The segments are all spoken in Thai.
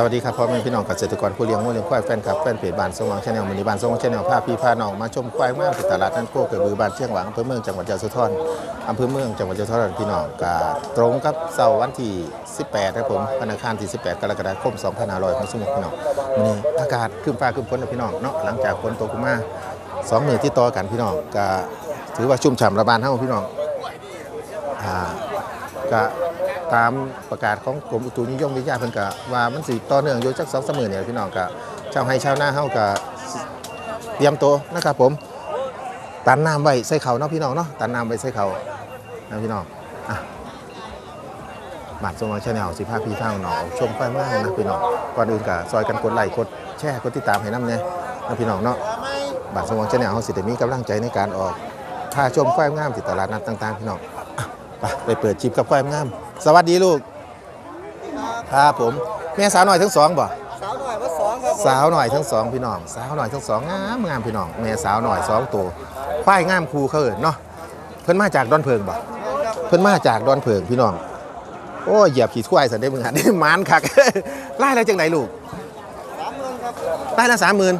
สวัสดีครับพ่อแม่พี่น้องเกษตรกรผู้เลี้ยงวัวเลี้ยงควายแฟนคลับแฟนเพจบ้านสว่างชาแนลมินิบ้านสว่างชาแนลพาพี่พาน้องมาชมควายมากที่ตลาดนันโคกระบือบ้านเชียงหวังอำเภอเมืองจังหวัดยะโสธรอำเภอเมืองจังหวัดยะโสธรพี่น้องกาตรงกับเสาร์วันที่ 18ครับผมวันอังคารที่ 18 กรกฎาคม 2566พี่น้องวันนี้อากาศครึ้มฟ้าครึ้มฝนนะพี่น้องเนาะหลังจากฝนตกมาสองมือที่ต่อกันพี่น้องก็ถือว่าชุ่มฉ่ำระบานเท่าพี่น้องอ่าก็ ตามประกาศของกรมอุตุนิยมวิทยาเพิ่นก็ว่ามันสิต่อเนื่องอยู่จักสองสามมื้อเนี่ยพี่น้องก็ชาวไร่ชาวนาเฮาก็เตรียมตัวนะครับผมตันน้ำไว้ใส่เขาเนาะพี่น้องเนาะตันน้ำไว้ใส่เขานะพี่น้องอะบัตรสมองชาแนลสิพาพี่ทางน้องชมไฟมากนะพี่น้องก่อนอื่นก็ซอยกันกดไลค์กดแชร์กดติดตามให้น้ำเนี่ยนะพี่น้องเนาะบัตรสมองชาแนลเฮาสิได้มีกำลังใจในการออกถ้าชมควายงามที่ตลาดนัดต่างๆพี่น้องไปไปเปิดจิบกับควายงาม สวัสดีลูก ครับผม แม่สาวหน่อยทั้งสองบ่สาวหน่อยว่าสองครับสาวหน่อยทั้งสองพี่น้อง สาวหน่อยทั้งสองงามงามพี่น้อง แม่สาวหน่อยสองตัวควายงามคูเขาเอินเนาะ เพิ่นมาจากดอนเพิงบ่เพิ่นมาจากดอนเพิงพี่น้อง โอ้ยเหยียบขี่ควายสันได้มึงหันได้มานคักไล่แล้วจังไหนลูกสามหมื่นครับไล่ละสามหมื่น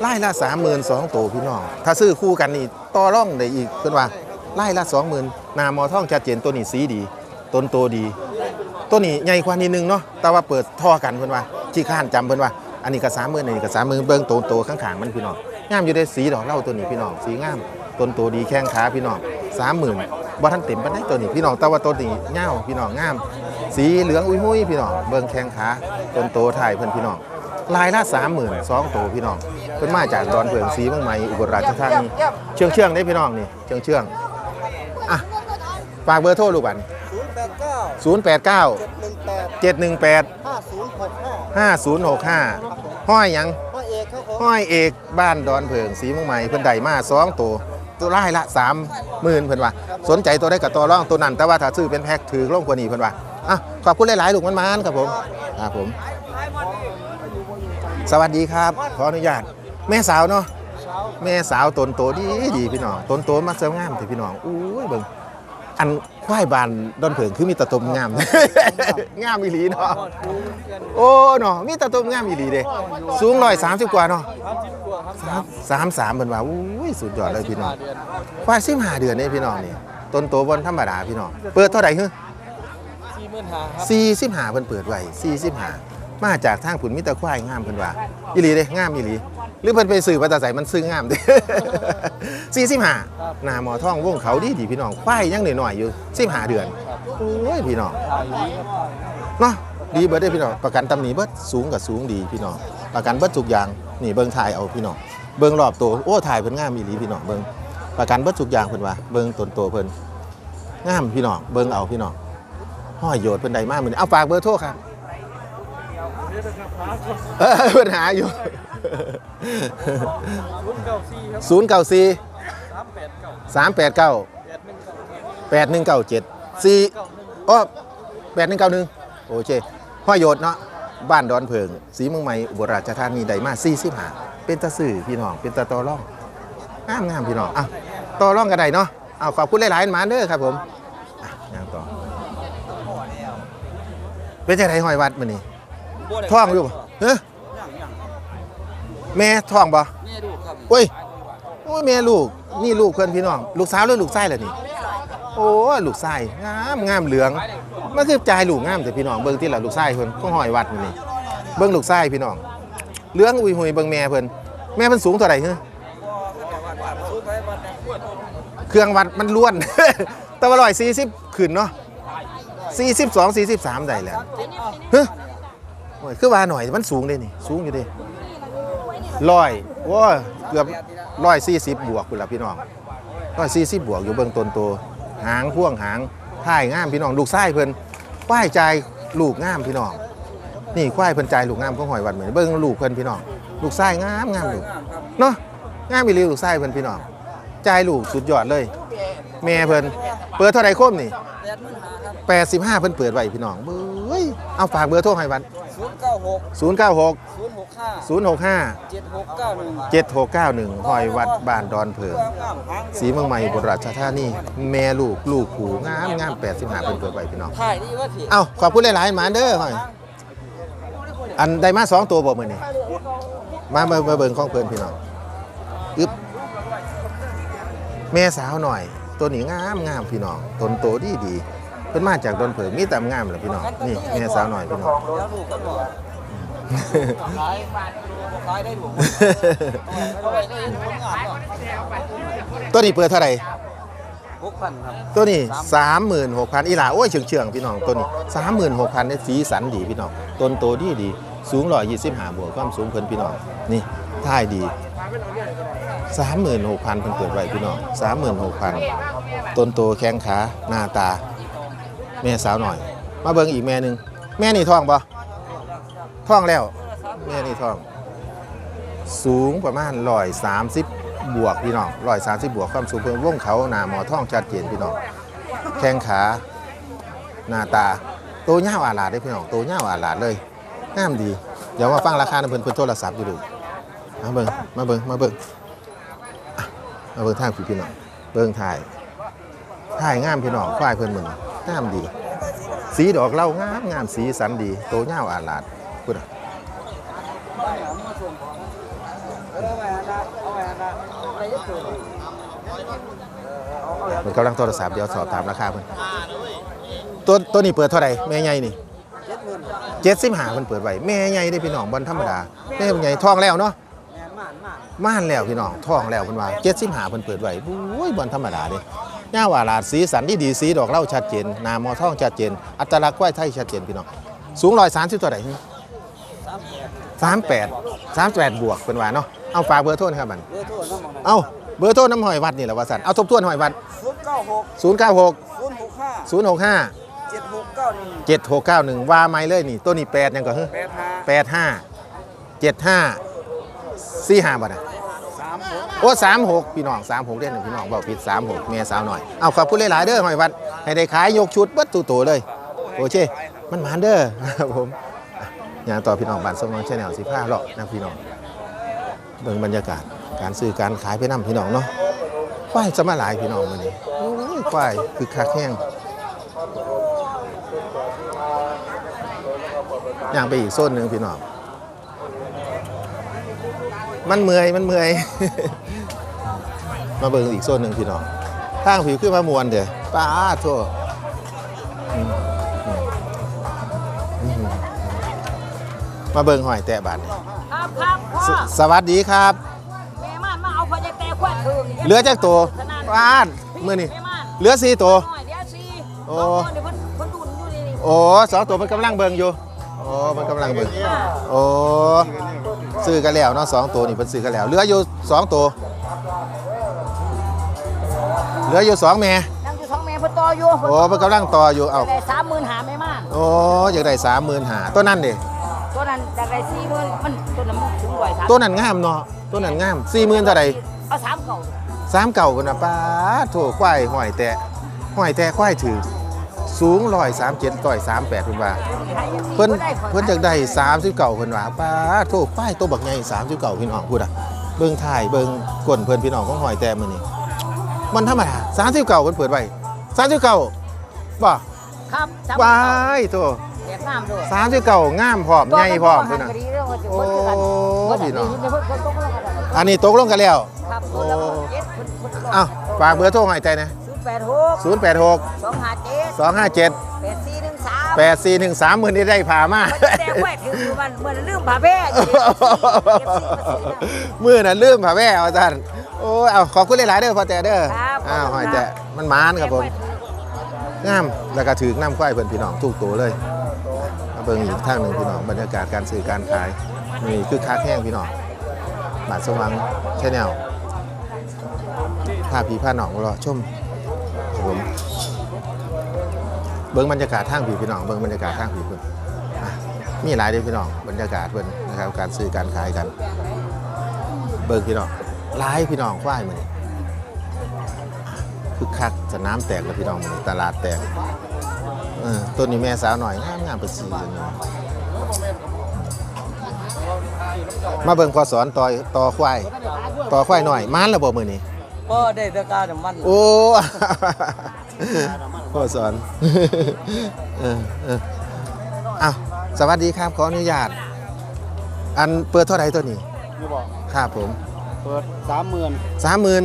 ไล่ละสามหมื่นสองตัวพี่น้อง ถ้าซื้อคู่กันนี่ต่อร่องได้อีกเพิ่นว่าไล่ละสองหมื่นนามอท่องชัดเจนตัวนี้สีดี ต้นโตดี ตัวนี้ใหญ่กว่านิดนึงเนาะแต่ว่าเปิดท่อกันเพิ่อนว่าที่ข้านจำเพิ่อนว่า อันนี้ก็สามหมื่นอันนี้ก็สามหมื่นเบิ่งโตโตข้างๆมันพี่น้องงามอยู่ได้สีดอกเล้าตัวนี้พี่น้องสีงามต้นโตดีแข้งขาพี่น้องสามหมื่นบ่ทันเต็มปานใดตัวนี้พี่น้องแต่ว่าตัวนี้เงาวพี่น้องงาม สีเหลืองอุ้ยมุ้ยพี่น้องเบิ่งแข้งขาต้นโตถ่ายเพิ่อนพี่น้องลายละสามหมื่นสองโตพี่น้องเพิ่นมาจากดอนเผืองสีเมืองใหม่อุบลราชธานีเชื่องเชื่องได้พี่น้องนี่เชื่องเชื่องอะฝากเบอร์โทรลูกบัน ศูนย์แปดเก้า0 8 9เจ็ดหนึ่งแปด7 1 8ห้าศูนย์หกห้า5 0 6 5 ห้อยหยังพ่อเอกครับผมห้อยเอกบ้านดอนเผืองสีเมืองใหม่เพิ่นได้มาสองตัวตัวลายละสามหมื่นเพิ่นว่า สนใจตัวได้กับตัวร่องตัวนั้นแต่ว่าถ้าซื้อเป็นแพ็คถือลงกว่านี้เพิ่นว่าอะขอบคุณหลายๆลูกมันมานๆครับผมครับผม สวัสดีครับ ขออนุญาต แม่สาวเนาะเช้าแม่สาวตนโตดีดีพี่น้องตนโตมักเสงามแต่พี่น้องอุ้ยเบิ่ง อันควายบานดอนเผิงคือมีตะตมงาม งามอีหลีเนาะโอ้เนาะมีตะตมงามอีหลีเด้สูงร้อยสามสิบกว่าเนาะสามสามสามสามเป็นว่าอุ้ยสุดยอดเลยพี่น้องเดือนควายสิบห้าเดือนนี่พี่น้องนี่ต้นโตบนธรรมดาพี่น้องเปิดเท่าไหร่ฮึสี่หมื่นห้าครับสี่สิบห้าเพิ่นเปิดไว้สี่สิบห้ามาจากทางผุนมิตรควายงามเพิ่นว่าอีหลีเด้งามอีหลี หรือเพิ่นไปสื่อภาษาใส่มันซึ่งงามเด้สี่สิบห้าหน้าหมอท่องวงเขาดีดีพี่น้องควายยังหน่อยๆอยู่สิบห้าเดือนโอ้ยพี่น้องถ่ายดีครับเนาะดีเบิดได้อพี่น้องประกันตำหนิเบิดสูงกับสูงดีพี่น้องประกันเบิดทุกอย่างนี่เบิ่งถ่ายเอาพี่น้องเบิ่งรอบตัวโอ้ถ่ายเพิ่นงามอีหลีพี่น้องเบิ่งประกันเบิดทุกอย่างเพิ่นว่าเบิ่งต้นโตเพิ่นงามพี่น้องเบิ่งเอาพี่น้องห้อยโยดเพิ่นใดมากมื้อนี้เอาฝากเบอร์โทรครับเออปัญหาอยู่ ศูนย์เก้าสี่ครับ094สามแปดเก้า389แปดหนึ่งเก้า8197 4อ้อ8191โอเคห้อยโยดเนาะบ้านดอนเพิงสีเมืองใหม่อุบลราชธานีได้มา45เป็นตาสื่อพี่น้องเป็นตาตอร่องงามงามพี่น้องอะต่อร่องกันได้เนาะเอาขอบคุณหลายๆหมาเด้อครับผมอะงานต่อเป็นจังไดห้อยวัดมื้อนี้ท่องอยู่บ่เฮ้ แม่ท่องบ่แม่ดูครับโอ้ยโอ้ยแม่ลูก นี่ลูกเพื่อนพี่น้อง ลูกสาวหรือลูกไส้ล่ะนี่ โอ้ยลูกไส้งามงามเหลืองมันคือจ่ายลูกงามแต่พี่น้องเบิ่งที่ละลูกไส้เพิ่นก็หอยวัดนี่นี่เบิ่งลูกไส้พี่น้อง เหลืองอุยหุยเบิ่งแม่เพิ่นแม่เพิ่นสูงเท่าไหร่ฮะเครื่องวัดมันล้วน แต่ว่าร้อยสี่สิบขึ้นเนาะสี่สิบสองสี่สิบสามได้แหล้วเฮ้ยโอ้ยคือว่าหน่อยมันสูงเลยนี่ สูงอยู่เดิ ร้อยว้าเกือบร้อยสี่สิบบวกคุณล่ะพี่น้องร้อยสี่สิบบวกอยู่เบื้องต้นตัวหางพ่วงหางท่ายงามพี่น้องลูกไส้เพิ่นควายใจลูกงามพี่น้อง นี่ควายเพิ่นใจลูกงามของหอยวัดเหมือนเบิ่งลูกเพิ่นพี่น้อง ลูกไส้งามงามลูกเนาะงามอีหลีลูกไส้เพิ่นพี่น้อง จายลูกสุดยอดเลย แม่เพิ่นเปิดเท่าไหร่โคมนี่แปดหมื่นห้าครับ85เพิ่นเปิดไว้พี่น้องเบ้ยเอาฝากเบอร์โทรให้วันศูนย์เก้าหก096ศูนย์หกห้า065เจ็ดหกเก้าหนึ่ง7691หอยวัดบ้านดอนเพิงสีเมืองใหม่บนราชธานีแม่ลูกลูกผูงามงาม85เป็นเปิดไว้พี่น้องถ่ายดีว่าสิเอ้าขอบคุณหลายๆหมาเด้อหอยอันได้มาสองตัวบ่มื้อนี้มามามาเบิ่งของเพิ่นพี่น้อง แม่สาวหน่อย ตัวนี้งามงามพี่น้องตนโตดีดีเพิ่นมาจากดอนเผิงมีแต่งามแหละพี่น้องนี่แม่สาวหน่อยพี่น้องเดี๋ยวถูกกันหมดขายขายได้ถูกเอาไปได้ถูกงานก่อนตัวนี้เปิดเท่าไหร่หกพันครับตัวนี้36,000อีหลาโอ้ยเฉียงๆพี่น้องตัวนี้36,000เนี่ยสีสันดีพี่น้องต้นโตดีดีสูง125บวกความสูงเพิ่นพี่น้องนี่ท่ายดี 36,000เพิ่นเปิดไว้พี่น้อง36,000ต้นโตแข้งขาหน้าตา แม่สาวหน่อย มาเบิ่งอีกแม่หนึงแม่นี่ท้องบ่ท้องแล้ว แม่นี่ท้อง สูงประมาณ130บวกพี่น้อง130บวกความสูงเพิ่นวงเขาหน้าหมอท้องชัดเจนพี่น้องแข้งขาหน้าตาโตเง่าวอาลาดได้พี่น้องโตเง่าวอาลาดเลยงามดี เดี๋ยวมาฟังราคานเพิ่นเพิ่นโทรศัพท์อยู่ดูมาเบิ่งมาเบิ่งมาเบิ่ง มาเบิ่งทางพี่พี่น้องเบิ่งถ่ายถ่ายงามพี่น้องควายเพิ่นมึงงามดี สีดอกเหล่างามงามสีสันดีโตเง่าอาลาดพูดอะเอนะเอาไปนกำลังโทรศัพท์เดี๋ยวสอบถามราคาเพิ่นตัวตัวนี้เปิดเท่าไหร่แม่ใหญ่นี่เจ็ดหมื่นเจ็ดสิบห้าเพิ่นเปิดไว้แม่ใหญ่ได้พี่น้องบอลธรรมดาแม่ใหญ่ทองแล้วเนาะ ม่ม่านม่านม่านแล้วพี่น้องท้องแล้วเพิ่นว่าเจ็ดสิบห้าเพิ่นเปิดไว้โอ้ยบอลธรรมดาเด้ย่าว่าลาดสีสันที่ดีสีดอกเหล่าชัดเจนหนามอท้องชัดเจน อัตลักษณ์ควายไทยชัดเจนพี่น้องสูงร้อยสามสิบตัวไหนสามแปดสามแปดสามแปดบวกเป็นว่าเนาะเอาฝากเบอร์โทรนะครับมันเบอร์โทรน้ำมันเอาเบอร์โทรน้ำหอยวัดนี่แหละว่าสันเอาทบทวนหอยวัดศูนย์เก้าหกศูนย์เก้าหกศูนย์หกห้าศูนย์หกห้าเจ็ดหกเก้าหนึ่งเจ็ดหกเก้าหนึ่งว่าไม่เลยนี่ตัวนี้แปดยังก่อนเฮ้แปดห้าแปดห้าเจ็ดห้า สี่ห้าบาทสามหกโอ้สามหกพี่น้องสามหกเด่นหนึ่งพี่น้องเบาผิดสามหกเมียสาวหน่อยเอาขอบคุณหลายๆเด้อหอยวัด ให้ได้ขายยกชุดเบัดตัวโตเลยโอเคมันหมานเด้อครับผมอะอย่างต่อพี่น้องบ้านสมองชแนลสิผ้าเลาะนะพี่น้องเบิ่งบรรยากาศการซื้อการขายไปนํพี่น้องเนาะควายจะมาหลายพี่น้องมื้อนี้โอ้ยควายคือคักแห้งย่างไปอีกโซนหนึ่งพี่น้อง มันเมื่อยมันเมื่อย มาเบิ่งอีกโซนหนึ่งพี่น้องทางผิวขึ้นมามวนเด้อป้าโทอืมอืมอืมมาเบิ่งหอยแตะบาดนี่ครับครับพ่อสสวัสดีครับ แม่ม่านมาเอาพอจะแต่ขวัญถึงเหลือจักตัวป้าดมื้อนี้แม่ม่านเหลือสี่ตัว น้อยเดี๋ยวสิโอ้สองคนเดี๋ยวเพิ่นเพิ่นดุนอยู่นี่นี่โอ้สองตัวมันกำลังเบิ่งอยู่ โอ้มันกำลังเบิ่งโอ้ซื้อกันแล้วเนาะสองตัวนี่เพิ่นซื้อกันแล้วเหลืออยู่สองตัวเหลืออยู่สองแม่นั่งอยู่ท้องแม่เพิ่นต่ออยู่โอ้เพิ่นกำลังต่ออยู่เอาได้สามหมื่นหาแม่ม่านโอ้อยากได้สามหมื่นหาตัวนั้นเด้ตัวนั้นได้ได้สี่หมื่นมันตัวนั้นมันถึงร้อยสามตัวนั้นงามเนาะตัวนั้นงามสี่หมื่นเท่าไหร่เอาสามเก่าสามเก่ากันนะป้าดโถควายหอยแตะหอยแตะควายถือ สูงร้อยสามเจ็ดต่อยสามแปดเพิ่นว่า เพิ่นเพิ่นจากได้สามสิบเก่าเพิ่นว่าป้าดโถควายตัวบักใหญ่สามสิบเก่าพี่น้องพูดอะเบิ่งถ่ายเบิ่งก้นเพิ่นพี่น้องของหอยแตะมื้อนี้มันธรรมดาสามสิบเก่าเพิ่นเปิดไว้สามสิบเก่าบ่ครับสามว้าเก่ายโถแอบงามด้วยสามสิบเก่างามพร้อมใหญ่พร้อมเพิ่เพิ่นน่ะโอ้โอ้พี่น้องเพิ่นเพิ่นเพิ่นตกลงกันแล้วอันนี้ตกลงกันแล้วครับคนละเจ็ดเพิ่นเพิ่นอ้าวฝากเบอร์โทรหอยแตะ นะศูนย์แปดหก086สองห้าเจ็ดสองห้าเจ็ดแปดสี่หนึ่งสามแปดสี่หนึ่งสามหมื่นนี่ได้ผ่ามามันจะแต่แหวกถึงมันเหมือนลืมผ้าแพร่อยู่มือน่ะลืมผ่าแว่เอาท่านโอ้ยเอาขอบคุณหลายๆเด้อพ่อแต่เด้อครับอ้าวหอยแต่มันมานครับผมงามแล้วก็ถือน้ำควายเพิ่นพี่น้องทุกตัวเลยมาเบิ่งอีกทางหนึ่งพี่น้องบรรยากาศการซื้อการขายนี่คือค้าแห้งพี่น้องบาทสว่างใช่แนวพาพี่พาน้องรอชม ครับผม เบิ่งบรรยากาศทางผีพี่น้อง เบิ่งบรรยากาศทางผีเพิ่นอะมีหลายเด้อพี่น้อง บรรยากาศเพิ่นนะครับ การซื้อการขายกัน เบิ่งพี่น้องหลายพี่น้องควายมื้อนี้คือคักสนามแตกแล้วพี่น้องมื้อนี้ตลาดแตกเออต้นนี้แม่สาวหน่อยงามงามป็นสีอย่างนี้มาเบิ่งพอสอนต่อต่อควายต่อควายหน่อยมานแล้วบ่มื้อนี้ ก็ได้ตะการน้ำมันโอ้ พ่อสอนเออเอออ้าวสวัสดีครับขออนุญาต อันเปิดเท่าไหร่ตัวนี้นี่บอกครับผมเปิดสามหมื่นสามหมื่น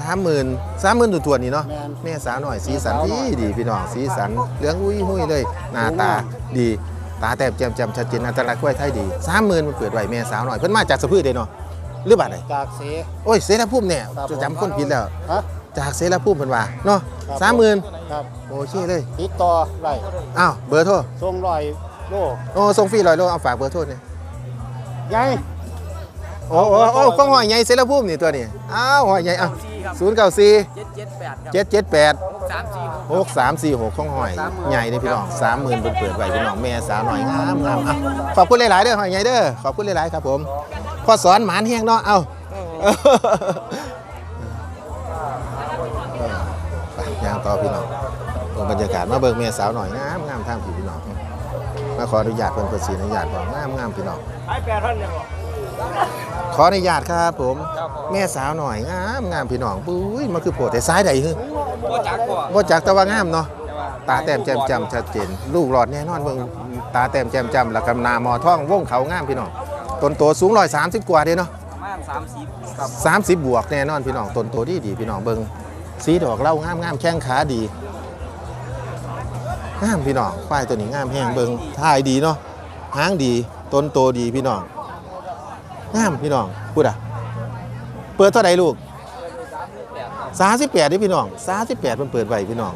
สามหมื่นสามหมื่นตัวๆนี่เนาะแมน แม่สาวหน่อยสีสันดีดีพี่น้องสีสันเหลืองอุ้ยหุ้ยเลย หน้าตาดีตาแต้มแจ่มแจ่มชัดเจนอัตลักษณ์กล้วยไทยดีสามหมื่นมันเปิดไว้แม่สาวหน่อยเพิ่นมาจากสะพือเด้เนาะ หรือบ้านไหนจากเส โอ้ยเสรภูมิเนี่ยครับจะจำคนผิดแล้ว ฮะ จากเสรภูมิเพิ่นว่าเนาะครับ สามหมื่นครับโอเคเลยติดต่อไรอ้าวเบอร์โทรทรงลอยโลโอ้ส่งฟรีร้อยโลเอาฝากเบอร์โทรเนี่ยไง โอ้โอ้โอ้ข้องหอยใหญ่เสรภูมินี่ตัวนี้อ้าวหอยใหญ่อะศูนย์เก้าสี่เจ็ดเจ็ดแปดครับเจ็ดเจ็ดแปดสามสี่หกสามสี่หกข้องหอยใหญ่เลยพี่น้องสามหมื่นเปิดเปิดไว้พี่น้องแม่สาวหน่อยงามงามอะขอบคุณหลายๆเด้อหอยใหญ่เด้อขอบคุณหลายๆครับผมพ่อสอนหมานเฮียงเนาะเอาไปย่างต่อพี่น้องเบิ่งบรรยากาศมาเบิ่งแม่สาวหน่อยงามงามทางพี่พี่น้องมาขออนุญาตเพิ่นเพิ่นสีอนุญาตบอกงามงามพี่น้องให้แปดท่านเนี่ยบอกข ออนุญาตครับผมครับผม แม่สาวหน่อยงามงามพี่น้องปุ้ยมันคือโผล่แต่ซ้ายใดฮึบ่จักกว่าบ่จักแต่ว่างามเนาะแต่ว่าตาแต้มแจ่มจำชัดเจนลูกหลอดแน่นอนเบิ่งตาแต้มแจ่มจำแล้วก็หนามอท่องวงเขางามพี่น้องต้นโตสูง130กว่าเด้เนาะประมาณสามสิบครับ30บวกแน่นอนพี่น้องต้นโตดีดีพี่น้องเบิ่งสีดอกเล่างามงามแข้งขาดีงามพี่น้องควายตัวนี้งามแห้งเบิ่งท่ายดีเนาะหางดีต้นโตดีพี่น้อง งามพี่น้องพูดอะ เปิดเท่าไหร่ลูกสามสิบแปดนี่พี่น้องสามสิบแปดมันเปิดไว้พี่น้อง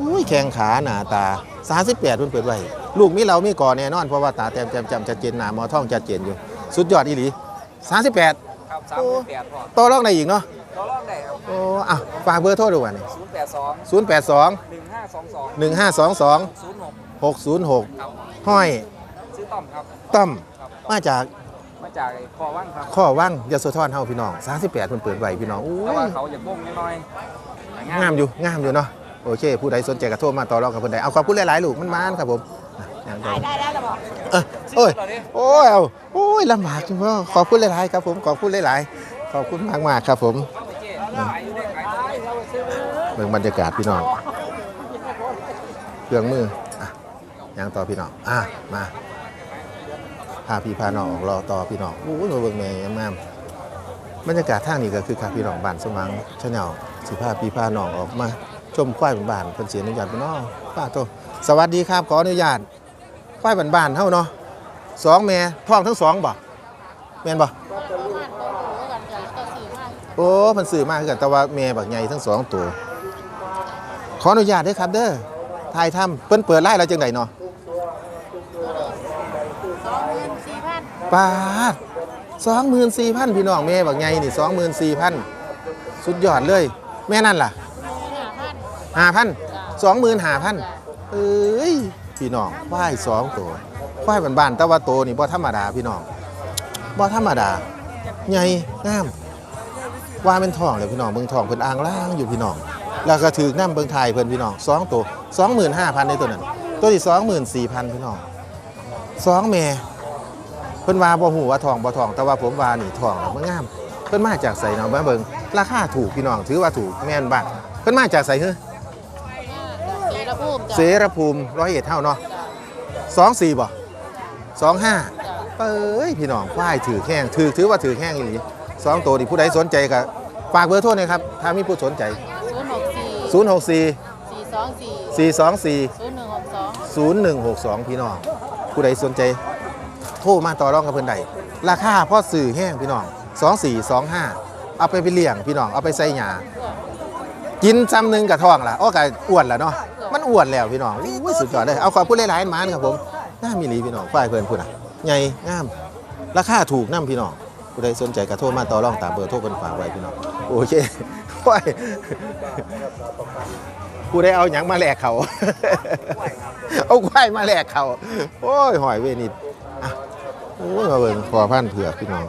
อุ้ยแข้งขาหน้าตาสามสิบแปดมันเปิดไว้ลูกมีเรามีก่อแน่นอนเพราะว่าตาแต้มแจ่มจำชัดเจนหน้ามอท่องชัดเจนอยู่ สุดยอดอีหลีสามสิบแปดครับสามหมื่นแปดพอต่อรองได้อีกเนาะต่อรองได้ครับโอ้อะฝากเบอร์โทรด้วยนี่ศูนย์แปดสองศูนย์แปดสองหนึ่งห้าสองสองหนึ่งห้าสองสองศูนย์หกหกศูนย์หกครับห้อยซื้อต้อมครับต้อมครับมาจากมา จากไอ้คอว่างครับข้อว่างยโสธรเฮาพี่น้องสามสิบแปดมันเปิดไว้พี่น้องอุ้แต่ว่ายเขาอยากบ้งน้อยๆงามอยู่งามอยู่เนาะโอเค ผู้ใดสนใจก็โทรมาต่อรองกับเพิ่นได้เอาขอบคุณหลายๆลูกมันมานครับผมอะอย่างใด ได้ได้แล้วบอก เอ้ยโอ้ย โอ้ยเอาโอ้ยลำบากจังพ่อขอบคุณหลายๆครับผม ขอบคุณหลายๆ ขอบคุณมากๆครับผมเบิ่งบรรยากาศพี่น้องเครื่องมืออะยังต่อพี่น้อง อะ มา พาพี่พาน้องออกรอต่อพี่น้องโอ้ยมาเบิ่งแม่งามๆบรรยากาศทางนี้ก็คือครับพี่น้องบ้านสมังชะแนลสิพาพี่พาน้องออกมา ชมควายบ้านๆเพิ่นเสียอนุญาตบ่เนาะป้าโตสวัสดีครับขออนุญาตควายบ้านๆเฮาเนาะสองแม่ท้องทั้งสองบ่แม่นบ่โอ้เพิ่นซื้อมาคือกันแต่ว่าแม่บักใหญ่ทั้งสองตัวขออนุญาตเด้อครับเด้อถ่ายทำเพิ่นเปิดไล่เราจังไดเนาะ ปาดสองหมื่นสี่พันพี่น้องแม่บักใหญ่นี่สองหมื่นสี่พันสุดยอดเลย แม่นั่นล่ะห้าพันสองหมื่นห้าพันเอ้ยพี่น้องควายสองตัวควายบ้านๆแต่ว่าโตวนี่บ่ธรรมดาพี่น้องบ่ธรรมดาใหญ่งามว่าเป็นทองเลยพี่น้องเบิ่งทองเพิ่นอ่างล่างอยู่พี่น้อง แล้วก็ถือน้ำเบิ่งไทยเพิ่นพี่น้องสองตัวสองหมื่นห้าพันในตัวนั้น ตัวที่สองหมื่นสี่พันพี่น้องสองแม่ เพิ่นว่าบ่ฮู้ว่าทองบ่ทอง แต่ว่าผมว่านี่ทองแล้วมันงาม เพิ่นมาจากไสเนาะมาเบิ่งราคาถูกพี่น้องถือว่าถูกแม่นบักเพิ่นมาจากไสเฮ้อเสรภูมิเสรภูมิร้อยเอ็ดเท่าเนาะสองสี่บ่สองห้าเอ้ยพี่น้องควายถือแข้งถือถือว่าถือแข้งอีหลีสองตัวนี่ผู้ใดสนใจก็ฝากเบอร์โทรหน่อยครับถ้ามีผู้สนใจ ศูนย์หกสี่064 สี่สองสี่424 ศูนย์หนึ่งหกสอง 0162 พี่น้องผู้ใดสนใจ โทรมาต่อรองกับเพิ่นได้ราคาพ่อสื่อแห้งพี่น้อง2425 เอาไปไปเลี้ยงพี่น้องเอาไปใส่หยากินซ้ำหนึ่งกับท้องล่ะอ้อก็อ้วนแล้วเนาะมันอ้วนแล้วพี่น้องอุ้ยสุดยอดเลยเอาขอบคุณหลายๆมานครับผมน่ามีหลีพี่น้องฝ่ายเพิ่นพุ่นอะใหญ่งามราคาถูกน้ำพี่น้องผู้ใดสนใจก็โทรมาต่อรองตามเบอร์โทรเพิ่นฝากไว้พี่น้องโอเคโอ้ยผู้ใดเอาหยังมาแลกเขา เอาควายมาแลกเขา โอ้ยหอยเวนิด โอ้ยมาเบิ่งพอพันธุ์เผือกพี่น้อง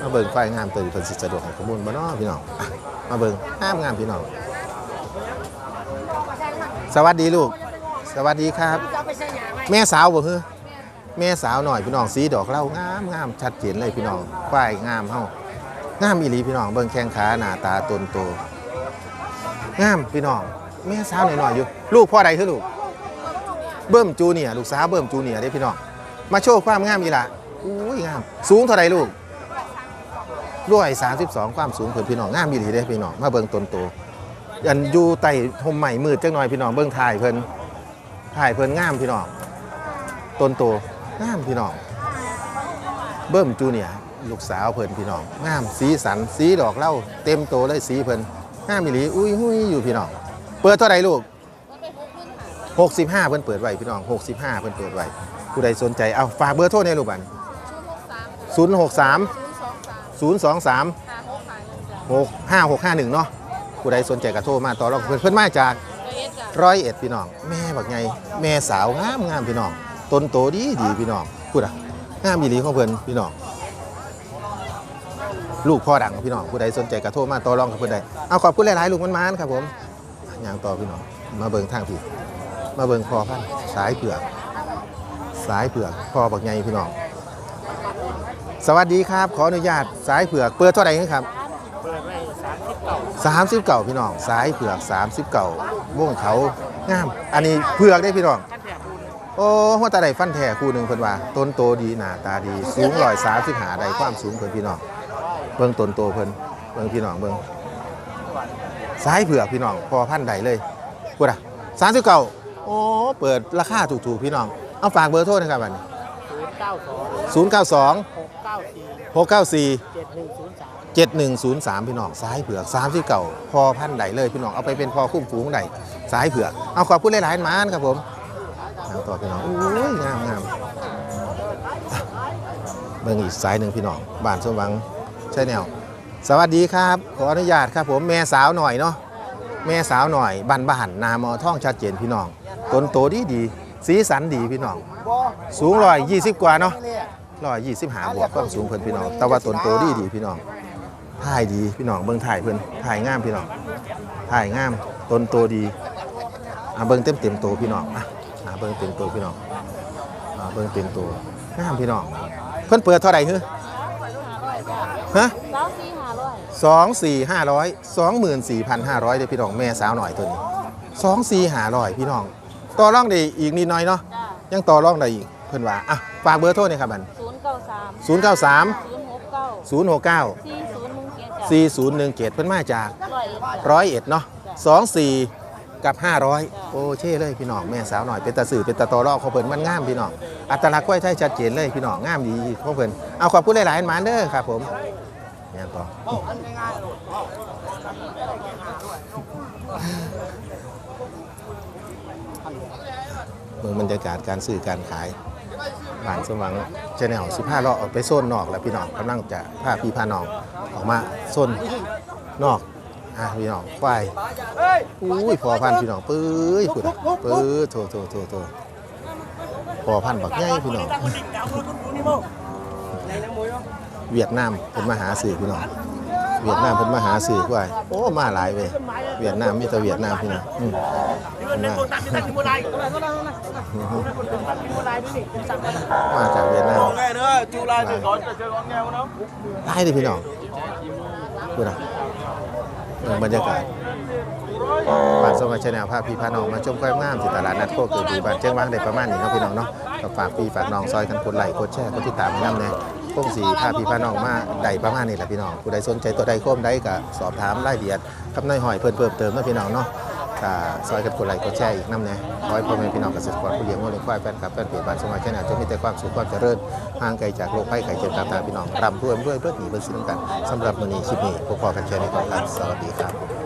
มาเบิ่งควายงามตัวนี้เพิ่นสิสะดวกให้ข้อมูลบ่เนาะพี่น้องมาเบิ่งงามงามพี่น้องสวัสดีลูก สวัสดีครับ แม่สาวบ่ฮือแม่สาวหน่อยพี่น้องสีดอกเหล่างามงามชัดเจนเลยพี่น้องควายงามเฮางามอีหลีพี่น้องเบิ่งแข้งขาหน้าตาตนโต งามพี่น้องแม่สาวหน่อยๆอยู่ ลูกพ่อใดคือลูก เบิ่มจูเนียร์ลูกสาวเบิ่มจูเนียร์เด้พี่น้องมาโชว์ความงามอีหละอุ้ยงาม สูงเท่าใดลูกร้อยสามสิบสองความสูงเพิ่นพี่น้องงามอีหลีเด้พี่น้องมาเบิ่งต้นโตอันอยู่ใต้ทมใหม่มืดจักหน่อยพี่น้องเบิ่งถ่ายเพิ่นถ่ายเพิ่นงามพี่น้องต้นโตงามพี่น้องเบิ่มจูเนียร์ลูกสาวเพิ่นพี่น้องงามสีสันสีดอกเล้าเต็มโตเลยสีเพิ่น งามอีหลีอุ้ยหุ้ยอยู่พี่น้อง เปิดเท่าใดลูก65เพิ่นเปิดไว้พี่น้อง65เพิ่นเปิดไว้ผู้ใดสนใจ เอาฝากเบอร์โทรในลูกบัน063 023 6551เนาะผู้ใดสนใจก็โทรมาต่อรองเพิ่นเพิ่นมาจากร้อยเอ็ดพี่น้อง แม่บักไงแม่สาวงามงามพี่น้องต้นโตดีดีพี่น้องพูดอะงามอีหลีของเพิ่นพี่น้อง ลูกพ่อดังพี่น้องผู้ใดสนใจก็โทรมาต่อรองกับเพิ่นได้เอาขอบคุณหลายๆลูกมันมานครับผมอย่างต่อพี่น้องมาเบิ่งทางพี่มาเบิ่งพอพันสายเผือกสายเผือกพอบักใหญ่พี่น้องสวัสดีครับ ขออนุญาตสายเผือกเปิดเท่าไหร่ครับสามสิบเก่าพี่น้องสายเผือกสามสิบเก่าวงเขางาม อันนี้เผือกได้พี่น้องโอ้หัวตาใดฟันแท้คู่หนึ่งเพิ่นว่าต้นโตดีหน้าตาดี สูงร้อยสามสิบหาใดความสูงเพิ่นพี่น้อง บิ่งตนโตเพิ่นเบิ่งพี่น้องเบิ่งสายเผือกพี่น้องพอพันใดเลยพูดอะสามสิบเก่าโอ้เปิดราคาถูกๆพี่น้องเอาฝากเบอร์โทรนะครับบัดนี้ศูนย์เก้าสองหกเก้าสี่เจ็ดหนึ่งศูนย์สามพี่น้องสายเผือกสามสิบเก่าพอพันใดเลยพี่น้องเอาไปเป็นพอคุ้มฝูงใดสายเผือกเอาขอบคุณหลายๆมานครับผมต่อพี่น้องอุ้ยงามงามเบิ่งอีกสายหนึ่งพี่น้องบ้านสมหวัง ใช่แนวสวัสดีครับ ขออนุญาตครับผมแม่สาวหน่อยเนาะแม่สาวหน่อยบ้านบ้านนามอท่องชัดเจนพี่น้องต้นโตดีดีสีสันดีพี่น้อง สูงร้อยยี่สิบกว่าเนาะร้อยยี่สิบหาบวกความสูงเพิ่นพี่น้อง แต่ว่าต้นโตดีดีพี่น้องถ่ายดีพี่น้องเบิ่งถ่ายเพิ่นถ่ายงามพี่น้องถ่ายงามต้นโตดีอะเบิ่งเต็มเต็มโตพี่น้องอะอาเบิ่งเต็มโตพี่น้องอ่าเบิ่งเต็มโตงามพี่น้อง เพิ่นเปิดเท่าไหร่ฮึ ฮะสองสี่ห้าร้อยสองสี่ห้าร้อยสองหมื่นสี่พันห้าร้อยเด้อพี่น้องแม่สาวหน่อยตัวนี้สองสี่ห้าร้อยพี่น้อง ต่อรองได้อีกนิดหน่อยเนาะจ้ายังต่อรองได้อีกเพิ่นว่าอะฝากเบอร์โทรหน่อยครับมันศูนย์เก้าสามศูนย์เก้าสามศูนย์หกเก้าศูนย์หกเก้าสี่ศูนย์หนึ่งเจ็ดจ้าสี่ศูนย์หนึ่งเจ็ดเพิ่นมาจากร้อยเอ็ดจ้ะร้อยเอ็ดเนาะสองสี่ กับห้าร้อยโอ้เช่เลยพี่น้องแม่สาวหน่อยเป็นตาสื่อเป็นตาตอรอกขอเพิ่นมันงามพี่น้องอัตลักษณ์กล้วยไทยชัดเจนเลยพี่น้องงามดีขอเพิ่นเอาขอบคุณหลายๆมานเด้อครับผมเนี่ยต่อเมืองบรรยากาศการซื้อการขายบ้านสมหวังชแนลสิบห้าเลาะออกไปโซนนอกแล้วพี่น้องกำลังจะพาพี่พาน้องออกมาโซนนอก อะพี่น้องควายอุ้ยพอพันธุ์พี่น้องปื้ยพุ่นน่ะปื้ยโถโถโถโถพอพันธุ์บักใหญ่พี่น้องเวียดนามเพิ่นมาหาสื่อพี่น้องเวียดนามเพิ่นมาหาสื่อกว่าโอ้มาหลายเว้ยเวียดนามมีแต่เวียดนามพี่น้องอืมมามาจากเวียดนาม nghe nữa chú lai thì có chơi con nghe không หลายเลยพี่น้องพุ่นน่ะเบิ่ง บรรยากาศบ้านสมัยชแนลภาพี่พาน้องมาชมความงามที่ตลาดนัดโคกเกิดดูบ้านเจ้งว่างได้ประมาณนี้ครับพี่น้องเนาะก็ฝากพี่ฝากน้องซอยกันกดไลค์กดแชร์กดติดตามให้นำเนี่ยพงสีภาพี่พาน้องมาได้ประมาณนี้แหละพี่น้องผู้ใดสนใจตัวใดโค้มใดก็สอบถามรายละเอียดกับน้อยหอยเพิ่มเติมนะพี่น้องเนาะ ก็ซอยกันกดไลค์กดแชร์อีกน้ำแน่ขอให้พ่อแม่พี่น้องเกษตรกรผู้เลี้ยงวัวเลี้ยงควายแฟนคลับแฟนเพจบ้านสมัยชแนจะมีแต่ความสุขความเจริญห่างไกลจากโรคภัยไข้เจ็บต่างๆพี่น้องร่ำรวยด้วยเพื่อหนีเพื่อสิ้นกันสำหรับมื้อนี้คลิปนี้พวกพอกันแช่ในกองกันสวัสดีครับ